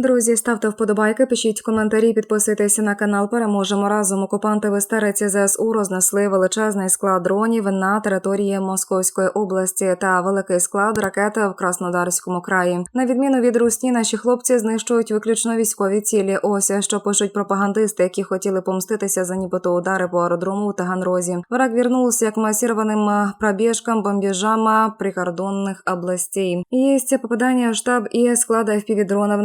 Друзі, ставте вподобайки, пишіть коментарі, підписуйтесь на канал. Переможемо разом. Окупанти в Естериці ЗСУ рознесли величезний склад дронів на території Московської області та великий склад ракет в Краснодарському краї. На відміну від Русні, наші хлопці знищують виключно військові цілі. Ось що пишуть пропагандисти, які хотіли помститися за нібито удари по аеродрому у Таганрозі. Враг вернулся к массированным пробежкам, бомбежам прикордонных областей. Есть попадание в штаб и склада FPV-дронов.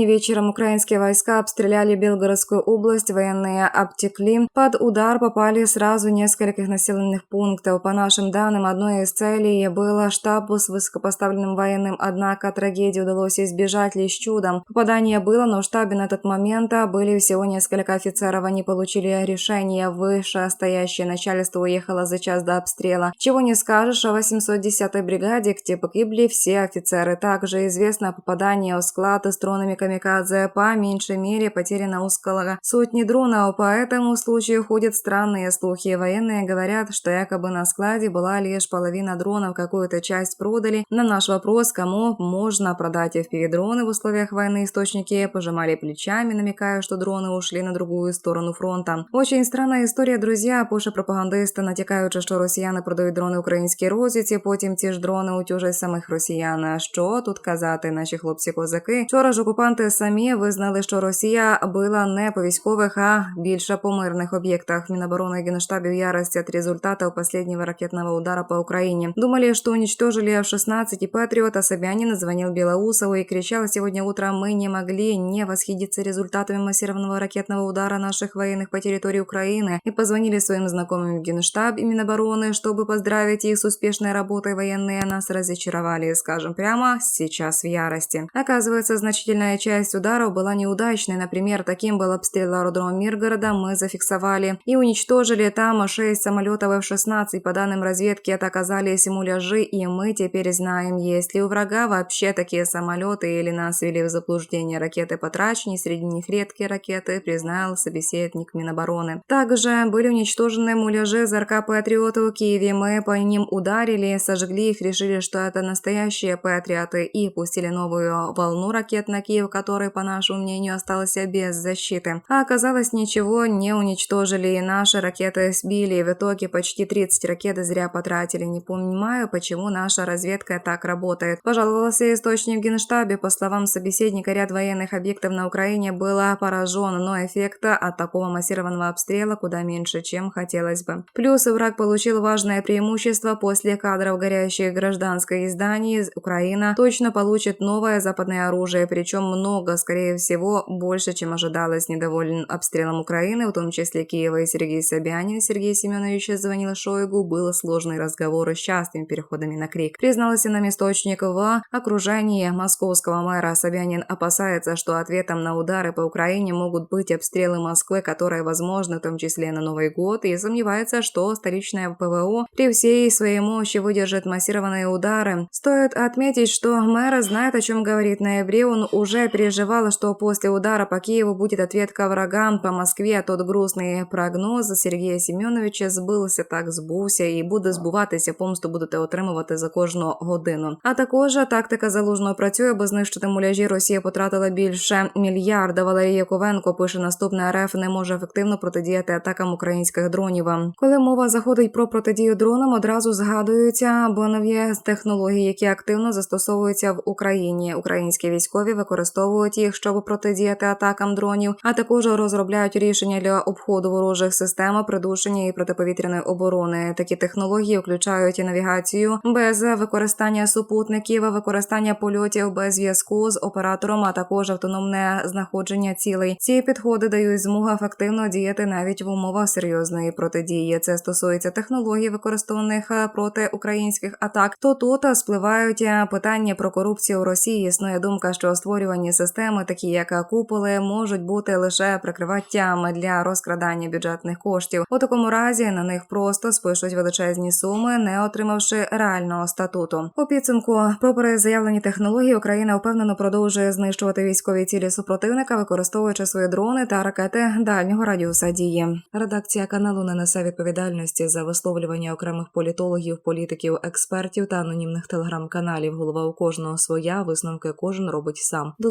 Накануне вечером украинские войска обстреляли Белгородскую область, военные обтекли. Под удар попали сразу нескольких населенных пунктов. По нашим данным, одной из целей было штаб с высокопоставленным военным, однако трагедии удалось избежать лишь чудом. Попадание было, но в штабе на тот момент были всего несколько офицеров. Они получили решение. Вышестоящее начальство уехало за час до обстрела. Чего не скажешь о 810-й бригаде, где погибли все офицеры. Также известно о попадании в склад с дронами камикадзе. По меньшей мере потеряно около сотни дронов. По этому случаю ходят странные слухи. Военные говорят, что якобы на складе была лишь половина дронов, какую-то часть продали. На наш вопрос, кому можно продать FPV-дроны в условиях войны, источники пожимали плечами, намекая, что дроны ушли на другую сторону фронта. Очень странная история, друзья. Пише пропагандисти, натякаючи, що росіяни продають дрони українській розвідці, потім ці ж дрони утюжать самих росіян. Що тут казати, наші хлопці-козаки? Вчора ж окупанти самі визнали, що Росія била не по військових, а більше по мирних об'єктах. Міноборони и Генштабе в ярости от результатов последнего ракетного удара по Украине. Думали, что уничтожили F-16 и Патриот, а Собянин звонил Белоусову и кричал сегодня утром «Мы не могли не восхититься результатами массированного ракетного удара наших военных по территории Украины» и позвонили своим знакомым в Генштаб и Минобороны, чтобы поздравить их с успешной работой. Военные нас разочаровали, скажем прямо, сейчас в ярости. Оказывается, значительная часть ударов была неудачной. Например, таким был обстрел аэродрома Миргорода, мы зафиксовали и уничтожили там 6 самолетов F-16. По данным разведки, это оказались муляжи, и мы теперь знаем, есть ли у врага вообще такие самолеты или нас ввели в заблуждение ракеты потрачней, среди них редкие ракеты, признал собеседник Минобороны. Также были уничтожены муляжи ЗРК Патриоты в Киеве. Мы по ним ударили, сожгли их, решили, что это настоящие патриоты и пустили новую волну ракет на Киев, который, по нашему мнению, остался без защиты. А оказалось, ничего не уничтожили, и наши ракеты сбили. В итоге почти 30 ракет зря потратили. Не понимаю, почему наша разведка так работает. Пожаловался источник в Генштабе. По словам собеседника, ряд военных объектов на Украине было поражен, но эффекта от такого массированного обстрела куда меньше, чем хотелось бы. Плюс враг получил важное преимущество после кадров горящих гражданской изданий. Украина точно получит новое западное оружие, причем много, скорее всего, больше, чем ожидалось. Недоволен обстрелом Украины, в том числе Киева и Сергей Собянин. Сергей Семенович звонил Шойгу, был сложный разговор с частыми переходами на крик. Признался нам источник в окружении московского мэра. Собянин опасается, что ответом на удары по Украине могут быть обстрелы Москвы, которые возможны в том числе на Новый год, и сомневается, что столичное ПВО при всей своей мощи выдержит массированные удары. Стоит отметить, что мэр знает, о чем говорит. В ноябре он уже переживал, что после удара по Киеву будет ответка врагам по Москве. Тот грустний прогноз Сергія Семеновича збився так збувся і буде збуватися. Помсту будете отримувати за кожну годину. А також тактика залужного працює, бо знищити муляжі Росія потратила більше мільярда. Валерія Ковенко пише наступне РФ не може ефективно протидіяти атакам українських дронів. Коли мова заходить про протидію дронам, одразу згадуються бо технології, які активно застосовуються в Україні. Українські військові використовують їх, щоб протидіяти атакам дронів, а також розробляють рішення для обходу ворожих систем, придушення і протиповітряної оборони. Такі технології включають і навігацію без використання супутників, використання польотів без зв'язку з оператором, а також автономне знаходження цілей. Ці підходи дають змогу ефективно діяти навіть в умовах серйозної протидії. Це стосується технологій, використаних проти українських атак. То тут спливають питання про корупцію у Росії. Існує думка, що створювані системи, такі як куполи, можуть бути лише прикриваттям для розкрадання бюджетних коштів. У такому разі на них просто спишуть величезні суми, не отримавши реального статуту. У підсумку, попри заявлені технології, Україна впевнено продовжує знищувати військові цілі супротивника, використовуючи свої дрони та ракети дальнього радіуса дії. Редакція каналу не несе відповідальності за висловлювання окремих політологів, політиків, експертів та анонімних телеграм-каналів. Голова у кожного своя висновки кожен робить сам. До